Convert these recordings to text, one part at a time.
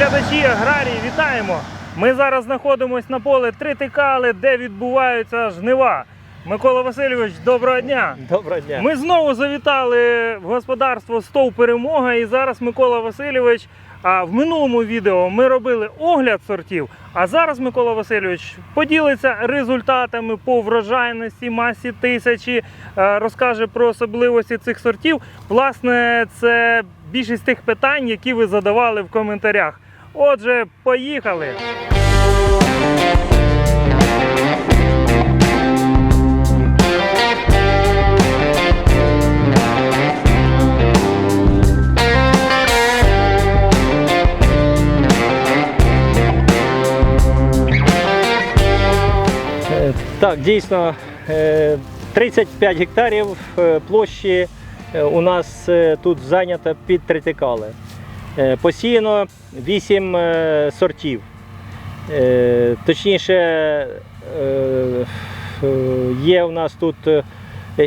глядачі аграрії, вітаємо! Ми зараз знаходимося на поле Тритикали, де відбуваються жнива. Микола Васильович, доброго дня! Доброго дня. Ми знову завітали в господарство Стов Перемога. І зараз Микола Васильович. А в минулому відео ми робили огляд сортів. А зараз Микола Васильович поділиться результатами по врожайності, масі тисячі, розкаже про особливості цих сортів. Власне, це більшість тих питань, які ви задавали в коментарях. Отже, поїхали! Е, Так, дійсно, е, 35 гектарів е, площі е, у нас е, тут зайнято під тритикали. Е, Посіяно 8 е, сортів. Е, Точніше, є у нас тут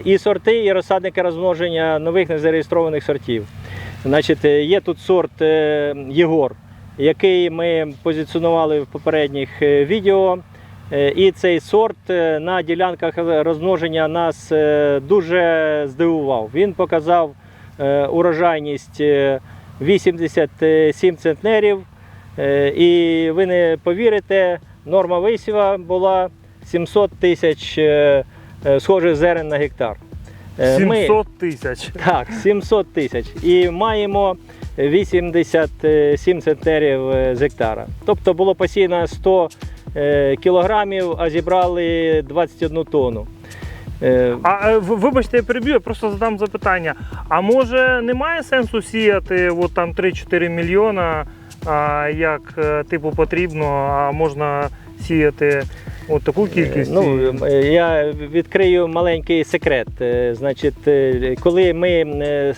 і сорти, і розсадники розмноження нових незареєстрованих сортів. Значить, є тут сорт Єгор, який ми позиціонували в попередніх відео. І цей сорт на ділянках розмноження нас дуже здивував. Він показав урожайність 87 центнерів. Е, І ви не повірите, норма висіва була 700 тисяч е, е, схожих зерен на гектар. Е, 700 тисяч. так, 700 тисяч. І маємо 87 центнерів з гектара. Тобто було посіяно 100 е, кілограмів, а зібрали 21 тонну. Е, А е, вибачте, я переб'ю, я просто задам запитання. А може немає сенсу сіяти от там 3-4 мільйона, а, як е, типу потрібно, а можна сіяти от таку кількість? Ну, я відкрию маленький секрет. Значить, коли ми,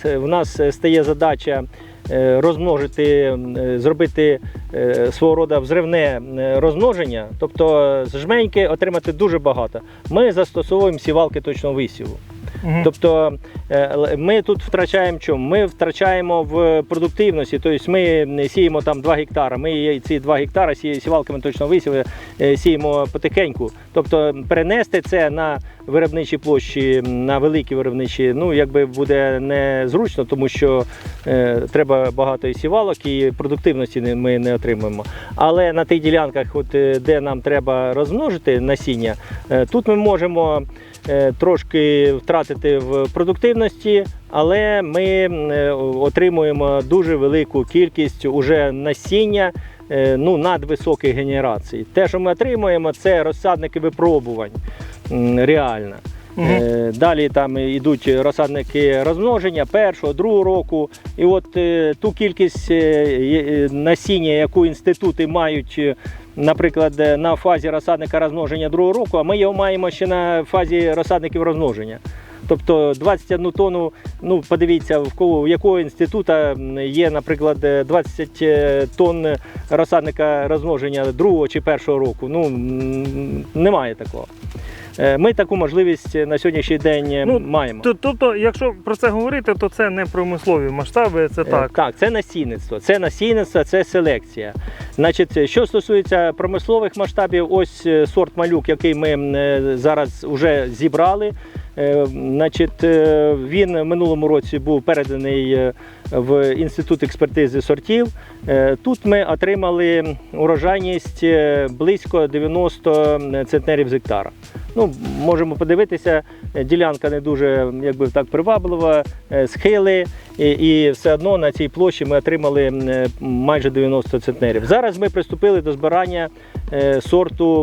в нас стає задача розмножити, е, зробити е, свого роду взривне е, розмноження, тобто з жменьки отримати дуже багато, ми застосовуємо сівалки точного висіву. Мгм. Тобто е, ми тут втрачаємо чому? Ми втрачаємо в продуктивності. Тобто ми сіємо там 2 гектара. Ми ці 2 гектара сівалками точно висіли, е, сіємо потихеньку. Тобто перенести це на виробничі площі, на великі виробничі, ну якби буде незручно, тому що е, треба багато і сівалок, і продуктивності ми не отримуємо. Але на тих ділянках, от, е, де нам треба розмножити насіння, е, тут ми можемо трошки втратити в продуктивності, але ми е, отримуємо дуже велику кількість уже насіння е, ну, надвисоких генерацій. Те, що ми отримуємо, це розсадники випробувань реально. Е, Далі там йдуть розсадники розмноження першого, другого року. І от е, ту кількість е, насіння, яку інститути мають, е, наприклад, е, на фазі розсадника розмноження другого року, а ми його маємо ще на фазі розсадників розмноження. Тобто 21 тонну, ну подивіться, в кого в якого інституту є, наприклад, е, 20 е, тонн розсадника розмноження другого чи першого року. Ну немає такого. Е, Ми таку можливість на сьогоднішній день е, Ну, маємо. Тобто, якщо про це говорити, то це не промислові масштаби, це Е, так. Так, це насінництво, це насінництво, це селекція. Значить, що стосується промислових масштабів, ось е, сорт малюк, який ми е, зараз вже зібрали. Е, Значить, е, він в минулому році був переданий е, в інститут експертизи сортів. Е, Тут ми отримали урожайність е, близько 90 центнерів з гектара. Ну, можемо подивитися, е, ділянка не дуже якби так приваблива, е, схили, і, і все одно на цій площі ми отримали е, майже 90 центнерів. Зараз ми приступили до збирання сорту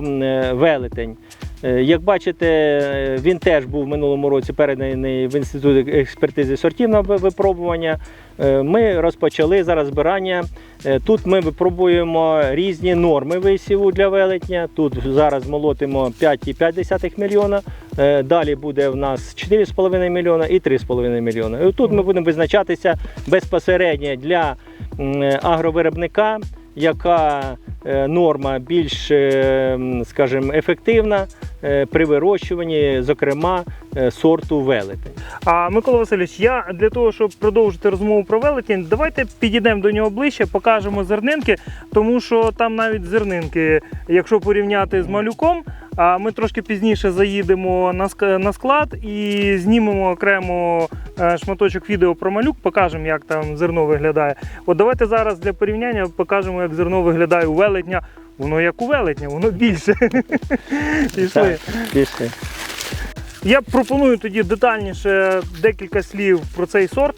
велетень. Як бачите, він теж був в минулому році переданий в інститут експертизи сортів на випробування. Е, Ми розпочали зараз збирання. Е, Тут ми випробуємо різні норми висіву для велетня. Тут зараз молотимо 5,5 мільйона. Е, Далі буде в нас 4,5 мільйона і 3,5 мільйона. І тут ми будемо визначатися безпосередньо для агровиробника яка норма більш, скажімо, ефективна при вирощуванні, зокрема, сорту велетень. А Микола Васильович, я для того, щоб продовжити розмову про велетень, давайте підійдемо до нього ближче, покажемо зернинки, тому що там навіть зернинки, якщо порівняти з малюком, а ми трошки пізніше заїдемо на склад і знімемо окремо е, шматочок відео про малюк, покажемо, як там зерно виглядає. От давайте зараз для порівняння покажемо, як зерно виглядає у велетня. Воно як у велетня, воно більше. Пішли. Більше. Я пропоную тоді детальніше декілька слів про цей сорт.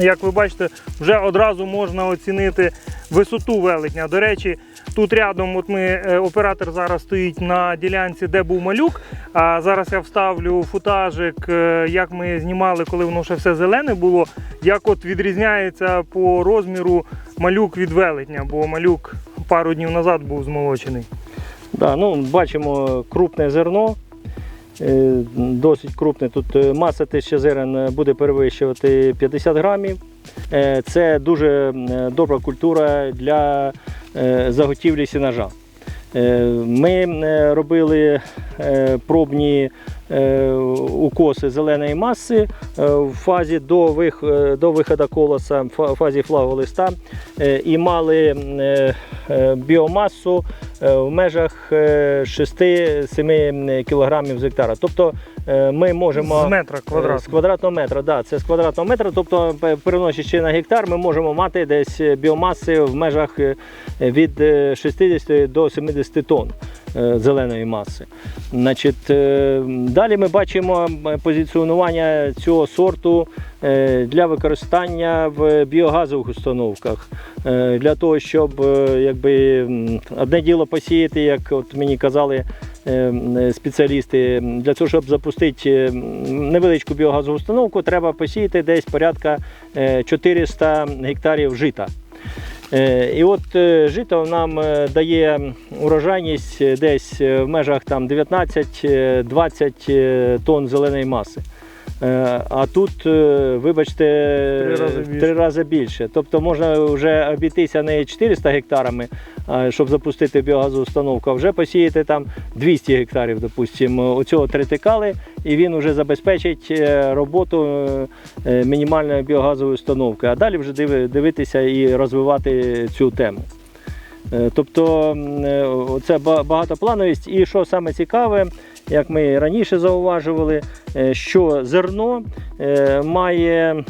Як ви бачите, вже одразу можна оцінити висоту велетня. До речі, тут рядом от ми, е, оператор зараз стоїть на ділянці, де був малюк. А зараз я вставлю футажик, е, як ми знімали, коли воно ще все зелене було. Як от відрізняється по розміру малюк від велетня, бо малюк пару днів назад був змолочений. Да, ну, бачимо крупне зерно. Е, Досить крупне. Тут е, маса тисяча зерен е, буде перевищувати 50 грамів. Це дуже добра культура для заготівлі сінажа. Ми робили пробні укоси зеленої маси в фазі до, вих, до виходу колоса, в фазі флагу листа е, і мали біомасу в межах е, 6-7 кг з гектара. Тобто е, ми можемо З метра квадратного. З квадратного. метра, да, це з квадратного метра. Тобто, пе- переносячи на гектар, ми можемо мати десь біомаси в межах е, від е, 60 до 70 тонн е, зеленої маси. Значить, е, далі ми бачимо е, позиціонування цього сорту е, для використання в біогазових установках. Е, Для того, щоб е, якби, одне діло посіяти, як от мені казали е, спеціалісти, для того, щоб запустити е, невеличку біогазову установку, треба посіяти десь порядка е, 400 гектарів жита. Е, І от е, жито нам е, дає урожайність десь в межах там 19-20 тонн зеленої маси. Е, А тут, е, вибачте, Три рази більше. три рази більше. Тобто можна вже обійтися не 400 гектарами, щоб запустити біогазову установку, а вже посіяти там 200 гектарів, допустимо, оцього тритикали, і він вже забезпечить е, роботу мінімальної біогазової установки. А далі вже дивитися і розвивати цю тему. Тобто це ба- багатоплановість. І що саме цікаве, як ми раніше зауважували, е, що зерно е, має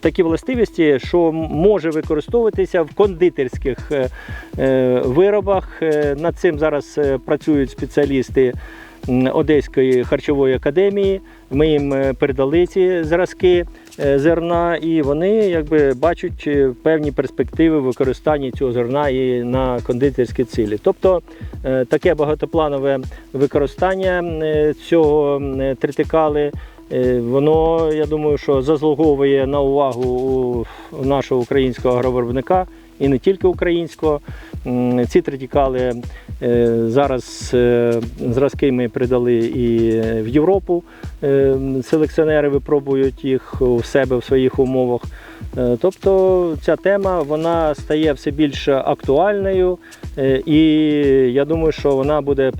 такі властивості, що може використовуватися в кондитерських е, виробах. Над цим зараз працюють спеціалісти Одеської харчової академії. Ми їм передали ці зразки зерна, і вони якби бачать е, певні перспективи використання цього зерна і на кондитерські цілі. Тобто е, таке багатопланове використання е, цього тритикали. е, Воно, я думаю, що заслуговує на увагу у нашого українського агровиробника і не тільки українського. Ці тритикали е, зараз е, зразки ми придали і в Європу. Е, Селекціонери випробують їх у себе в своїх умовах. Е, Тобто ця тема вона стає все більш актуальною, е, і я думаю, що вона буде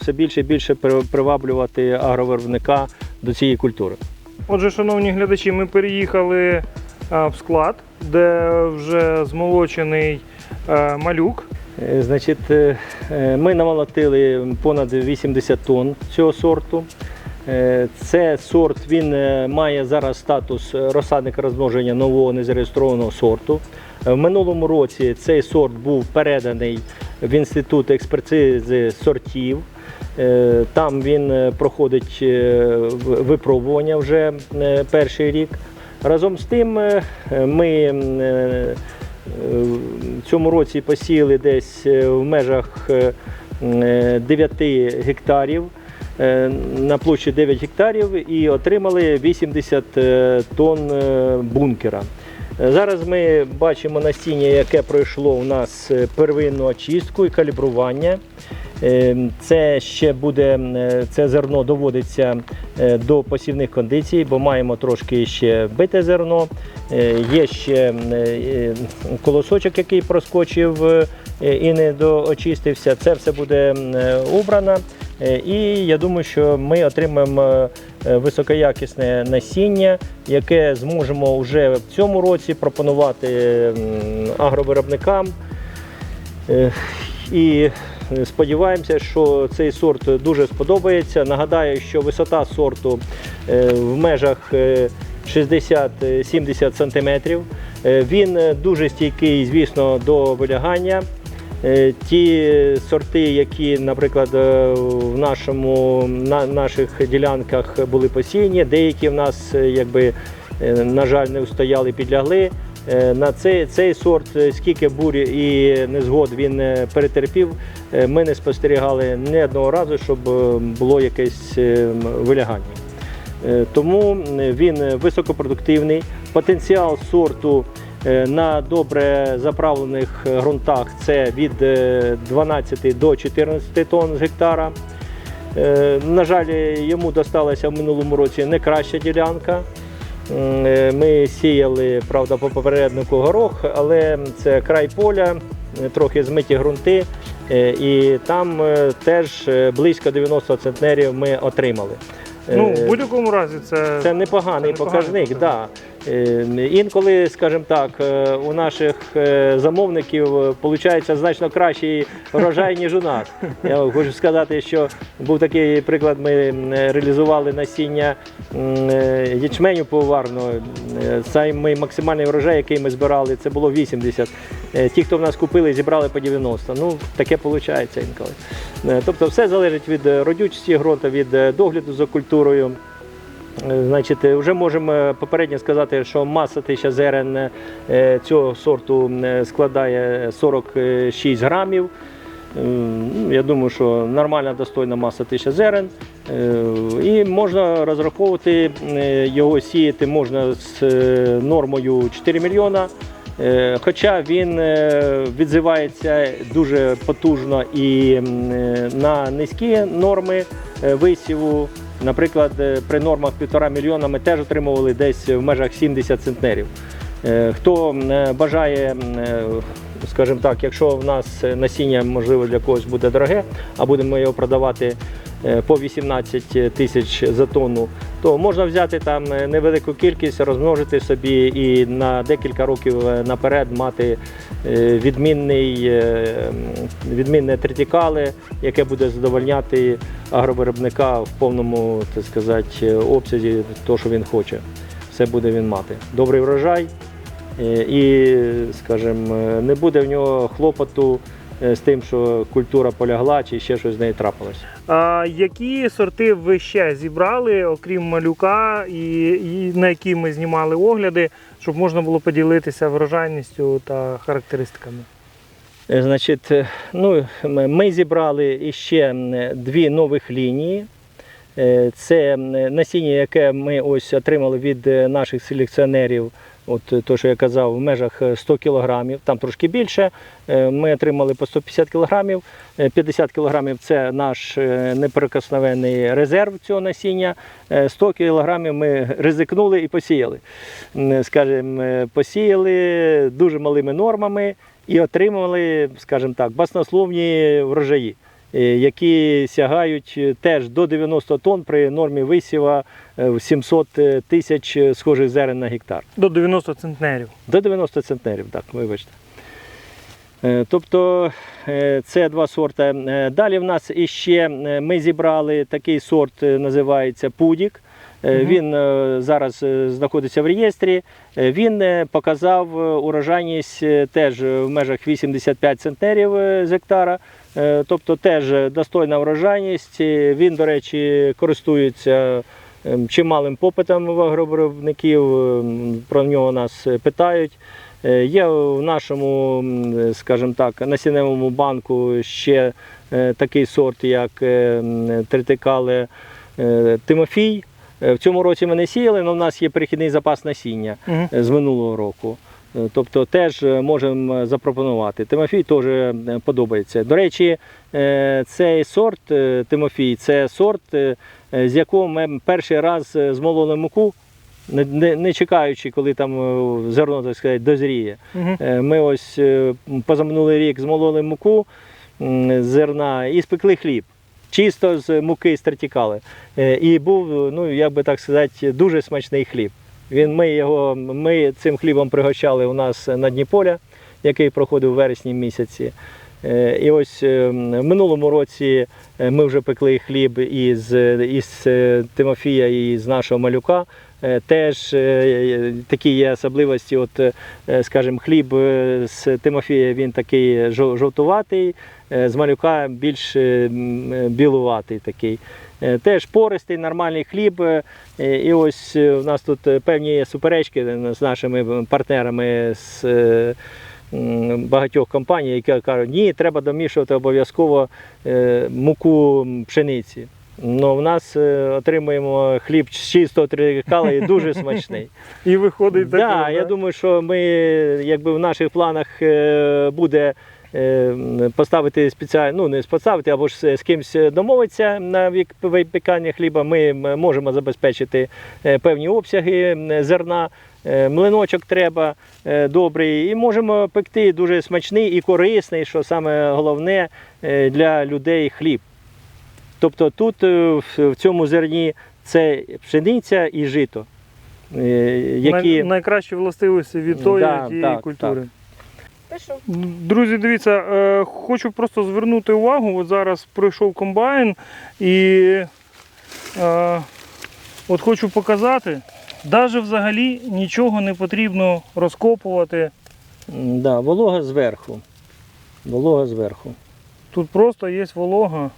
все більше і більше приваблювати агровиробника до цієї культури. Отже, шановні глядачі, ми переїхали в склад, де вже змолочений малюк. Е, Значить, е, е, ми намолотили понад 80 тонн цього сорту. Це сорт він має зараз статус розсадника розмноження нового незареєстрованого сорту. В минулому році цей сорт був переданий в інститут експертизи сортів. Там він проходить випробування вже перший рік. Разом з тим ми в цьому році посіяли десь е, в межах е, 9 гектарів е, на площі 9 гектарів і отримали 80 е, тонн е, бункера. Е, Зараз ми бачимо насіння, яке пройшло у нас е, первинну очистку і калібрування. Е, Це ще буде е, це зерно доводиться е, до посівних кондицій, бо маємо трошки ще бите зерно. Є ще колосочок, який проскочив і не доочистився. Це все буде убрано. І я думаю, що ми отримаємо високоякісне насіння, яке зможемо вже в цьому році пропонувати агровиробникам. І сподіваємося, що цей сорт дуже сподобається. Нагадаю, що висота сорту е, в межах е, 60-70 см. Він е, дуже стійкий, звісно, до вилягання. Е, Ті сорти, які, наприклад, е, в нашому, на наших ділянках були посіяні, деякі в нас, е, якби, е, на жаль, не устояли, підлягли. Е, На цей, цей сорт, е, скільки бурь і незгод він е, перетерпів, е, ми не спостерігали ні одного разу, щоб е, було якесь е, вилягання. Е, Тому е, він високопродуктивний. Потенціал сорту е, на добре заправлених е, ґрунтах це від е, 12 до 14 тонн з гектара. Е, На жаль, йому досталася в минулому році не краща ділянка. Е, Ми сіяли, правда, по попереднику горох, але це край поля, е, трохи змиті ґрунти, е, і там е, теж е, близько 90 центнерів ми отримали. Ну, Е, в будь-якому разі, це, це непоганий це показник. Да. Е, Інколи, скажімо так, е, у наших е, замовників виходить значно кращий врожай, ніж у нас. Я хочу сказати, що був такий приклад, ми реалізували насіння е, ячменю поварного. Е, Самий максимальний врожай, який ми збирали, це було 80. Е, Ті, хто в нас купили, зібрали по 90. Ну, таке виходить інколи. Е, Тобто все залежить від е, родючості ґрунту, від е, догляду за культурою. Е, Значить, е, вже можемо е, попередньо сказати, що маса тисяча зерен е, цього сорту е, складає 46 грамів. Е, ну, Я думаю, що нормальна достойна маса тисяча зерен. Е, І можна розраховувати е, його сіяти можна з е, нормою 4 мільйона. Хоча він відзивається дуже потужно і на низькі норми висіву. Наприклад, при нормах 1,5 мільйона ми теж отримували десь в межах 70 центнерів. Хто бажає, скажімо так, якщо в нас насіння можливо для когось буде дороге, а будемо його продавати по 18 тисяч за тонну, то можна взяти там е, невелику кількість, розмножити собі і на декілька років е, наперед мати е, відмінний, е, відмінне тритікале, яке буде задовольняти агровиробника в повному так сказати, обсязі того, що він хоче. Все буде він мати. Добрий врожай. е, І, скажімо, не буде в нього хлопоту е, з тим, що культура полягла чи ще щось з нею трапилось. А які сорти ви ще зібрали, окрім малюка, і, і на які ми знімали огляди, щоб можна було поділитися врожайністю та характеристиками? Е, Значить, е, ну, ми зібрали іще дві нових лінії. Е, Це насіння, яке ми ось отримали від е, наших селекціонерів. От е, то, що я казав, в межах е, 100 кілограмів, там трошки більше. Е, Ми отримали по 150 кілограмів. Е, 50 кілограмів це наш е, неприкосновений резерв цього насіння. Е, 100 кілограмів ми ризикнули і посіяли. Скажімо, е, посіяли дуже малими нормами і отримали, скажімо так, баснословні врожаї, е, які сягають е, теж до 90 тонн при нормі висіва е, в 700 тисяч е, схожих зерен на гектар. До 90 центнерів. До 90 центнерів, так, вибачте. Е, Тобто е, це два сорти. Е, Далі в нас іще е, ми зібрали такий сорт, е, називається Пудік. Е, Мгм. Він е, зараз е, знаходиться в реєстрі. Е, Він е, показав е, урожайність е, теж в межах 85 центнерів е, з гектара. Е, Тобто теж достойна врожайність. Він, до речі, користується ем, чималим попитом в агровиробників. Ем, Про нього нас питають. Е, Є в нашому, скажімо так, насінневому банку ще е, такий сорт, як тритикале Тимофій. В цьому році ми не сіяли, але в нас є перехідний запас насіння Угу. з минулого року. Е, Тобто теж е, можемо запропонувати. Тимофій теж е, подобається. До речі, е, цей сорт е, Тимофій це сорт, е, е, з якого ми перший раз е, змололи муку, не, не, не чекаючи, коли там е, зерно так сказати, дозріє. Е, Ми ось е, позаминулий рік змололи муку з зерна і спекли хліб. Чисто з муки стратікали. Е, І був, ну як би так сказати, дуже смачний хліб. Він, ми, його, ми цим хлібом пригощали у нас на Дніполя, який проходив у вересні місяці. Е, І ось е, в минулому році е, ми вже пекли хліб із, із Тимофія і з нашого малюка. Теж такі є особливості. От, скажімо, хліб з Тимофія він такий жовтуватий, з малюка більш білуватий такий. Е, Теж пористий, нормальний хліб. Е, І ось е, у нас тут певні суперечки з нашими партнерами з багатьох компаній, які кажуть, ні, треба домішувати обов'язково муку пшениці. Ну, в нас отримуємо хліб з чистого трикала і дуже смачний. І виходить Да, таке, я думаю, що ми якби в наших планах буде поставити спеціально, ну не поставити, або ж з, кимось домовитися на випікання хліба. Ми можемо забезпечити е, певні обсяги зерна. е, Млиночок треба е, добрий, і можемо пекти дуже смачний і корисний, що саме головне е, для людей хліб. Тобто тут е, в- цьому зерні це пшениця і жито. е, Які... Най- найкращі властивості від тої Да, тієї так, культури. Пишу. Друзі, дивіться, е, хочу просто звернути увагу. От зараз пройшов комбайн і е, от хочу показати, навіть взагалі нічого не потрібно розкопувати. Да, волога зверху. Волога зверху. Тут просто є волога.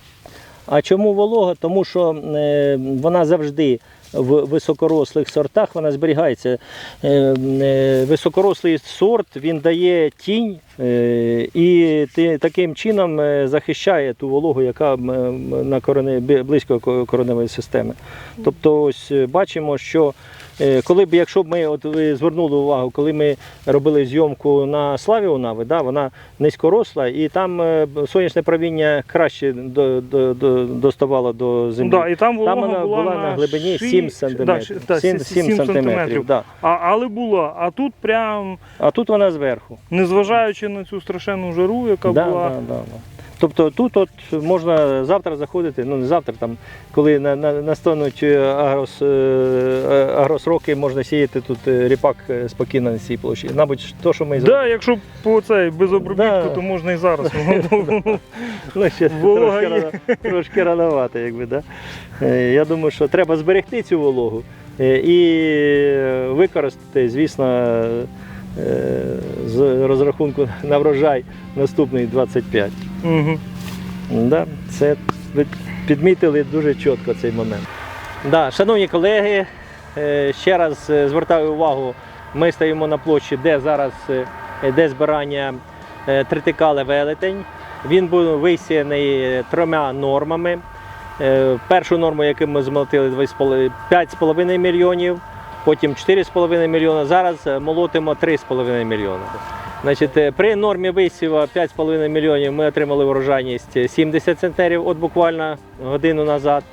А чому волога? Тому що е, вона завжди в високорослих сортах вона зберігається. Е, е, високорослий сорт він дає тінь е, і таким чином захищає ту вологу, яка на корони, близько кореневої системи. Тобто, ось бачимо, що коли б, якщо б ми, от ви звернули увагу, коли ми робили зйомку на славі Унави, да, вона низькоросла, і там е, сонячне правіння краще до, до, до, доставало до землі. Да, і там Там вона була, була на глибині ши- 7 сантиметрів. да, 7, 7 7 сантиметрів. сантиметрів. Да. А, але була. А тут прям, А тут вона зверху. незважаючи на цю страшенну жару, яка Да, була. да, да, да. Тобто тут от можна завтра заходити, ну не завтра, там, коли на, на, настануть е, агрос, е, е, агросроки, можна сіяти тут ріпак спокійно на цій площі. Мабуть, то, що ми Да, якщо по цей без обробітку, Да. то можна і зараз. Ну, ще трошки, рано, трошки рановато, якби, да? Я думаю, що треба зберегти цю вологу і використати, звісно, з розрахунку на врожай наступний 25. Мгм. Да, це ви підмітили дуже чітко цей момент. Да, шановні колеги, е, ще раз е, звертаю увагу, ми стоїмо на площі, де зараз е, йде збирання тритикале велетень. Він був висіяний трьома нормами. Першу норму, яку ми змолотили 5,5 мільйонів, потім 4,5 мільйона. Зараз молотимо 3,5 мільйона. Значить, е, при нормі висіва 5,5 мільйонів ми отримали врожайність 70 центнерів, от буквально годину назад.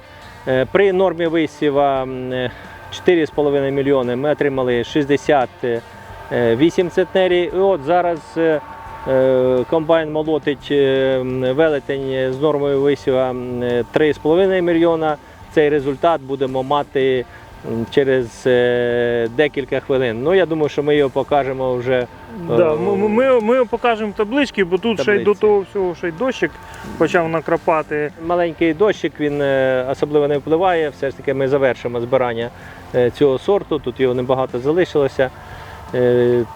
Е, При нормі висіва е, 4,5 мільйони ми отримали 68 центнерів. І от зараз е, е, комбайн молотить е, велетень з нормою висіва е, 3,5 мільйона. Цей результат будемо мати через е, декілька хвилин. Ну, я думаю, що ми його покажемо вже. Да, Е, ми, ми, ми покажемо таблички, бо тут ще й до того всього ще й дощик почав накрапати. Маленький дощик він е, особливо не впливає. Все ж таки ми завершимо збирання цього сорту. Тут його небагато залишилося.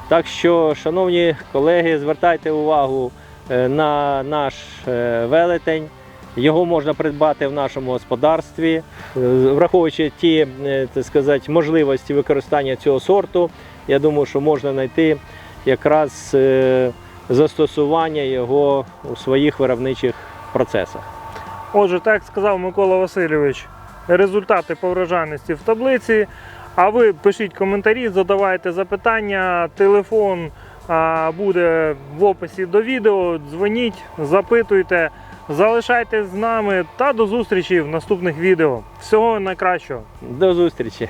Так що, шановні колеги, звертайте увагу на наш велетень. Його можна придбати в нашому господарстві, Е, враховуючи ті е, так сказати, можливості використання цього сорту. Я думаю, що можна знайти якраз е, застосування його у своїх виробничих процесах. Отже, так сказав Микола Васильович, результати по врожайності в таблиці. А ви пишіть коментарі, задавайте запитання, телефон буде в описі до відео. Дзвоніть, запитуйте, залишайтесь з нами та до зустрічі в наступних відео. Всього найкращого! До зустрічі.